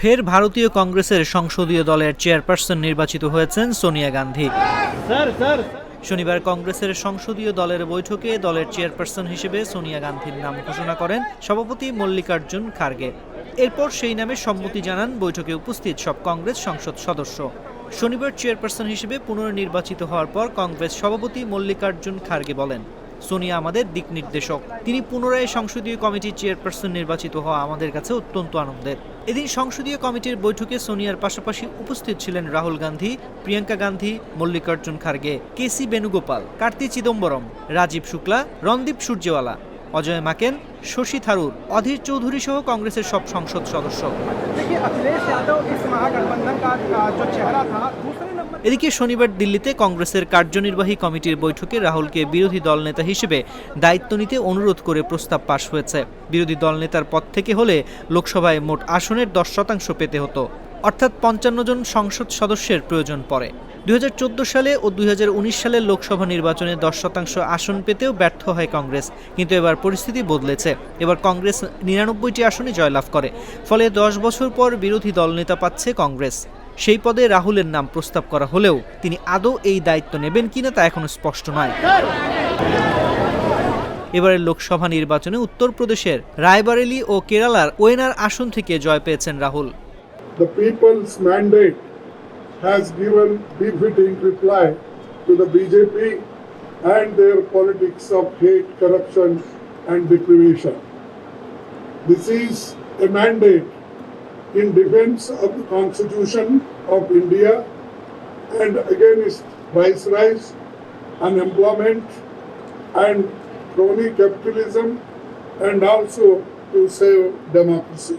ফের ভারতীয় কংগ্রেসের সংসদীয় দলের চেয়ারপারসন নির্বাচিত হয়েছেন সোনিয়া গান্ধী। শনিবার কংগ্রেসের সংসদীয় দলের বৈঠকে দলের চেয়ারপারসন হিসেবে সোনিয়া গান্ধীর নাম ঘোষণা করেন সভাপতি মল্লিকার্জুন খার্গে। এরপর সেই নামে সম্মতি জানান বৈঠকে উপস্থিত সব কংগ্রেস সংসদ সদস্য। শনিবার চেয়ারপারসন হিসেবে পুনর্নির্বাচিত হওয়ার পর কংগ্রেস সভাপতি মল্লিকার্জুন খার্গে বলেন সোনিয়া আমাদের দিক নির্দেশক। তিনি পুনরায় সংসদীয় কমিটির চেয়ারপারসন নির্বাচিত হওয়া আমাদের কাছে অত্যন্ত আনন্দের। এদিন সংসদীয় কমিটির বৈঠকে সোনিয়ার পাশাপাশি উপস্থিত ছিলেন রাহুল গান্ধী, প্রিয়াঙ্কা গান্ধী, মল্লিকার্জুন খার্গে, কে সি বেণুগোপাল, কার্তি চিদম্বরম, রাজীব শুক্লা, রণদীপ সূর্যওয়ালা। অজয় মাকেন শশী থারুর অধীর চৌধুরী সহ কংগ্রেসের সব সংসদ সদস্য। এদিকে শনিবার দিল্লিতে কংগ্রেসের কার্যনির্বাহী কমিটির বৈঠকে রাহুলকে বিরোধী দলনেতা হিসেবে দায়িত্ব নিতে অনুরোধ করে প্রস্তাব পাশ হয়েছে। বিরোধী দল নেতার পদ থেকে হলে লোকসভায় মোট আসনের দশ শতাংশ পেতে হতো। অর্থাৎ পঞ্চান্ন জন সংসদ সদস্যের প্রয়োজন পড়ে। দুই হাজার চোদ্দ সালে ও দুই হাজার উনিশ সালের লোকসভা নির্বাচনে দশ শতাংশ আসন পেতেও ব্যর্থ হয় কংগ্রেস। কিন্তু এবার পরিস্থিতি বদলেছে। এবার কংগ্রেস নিরানব্বইটি আসনে জয়লাভ করে। ফলে দশ বছর পর বিরোধী দলনেতা পাচ্ছে কংগ্রেস। সেই পদে রাহুলের নাম প্রস্তাব করা হলেও তিনি আদৌ এই দায়িত্ব নেবেন কিনা তা এখনও স্পষ্ট নয়। এবারের লোকসভা নির্বাচনে উত্তরপ্রদেশের রায়বারেলি ও কেরালার ওয়েনার আসন থেকে জয় পেয়েছেন Rahul. The people's mandate has given befitting reply to the BJP and their politics of hate, corruption, and deprivation. This is a mandate in defense of the Constitution of India and against viceroys, unemployment, and crony capitalism, and also to save democracy.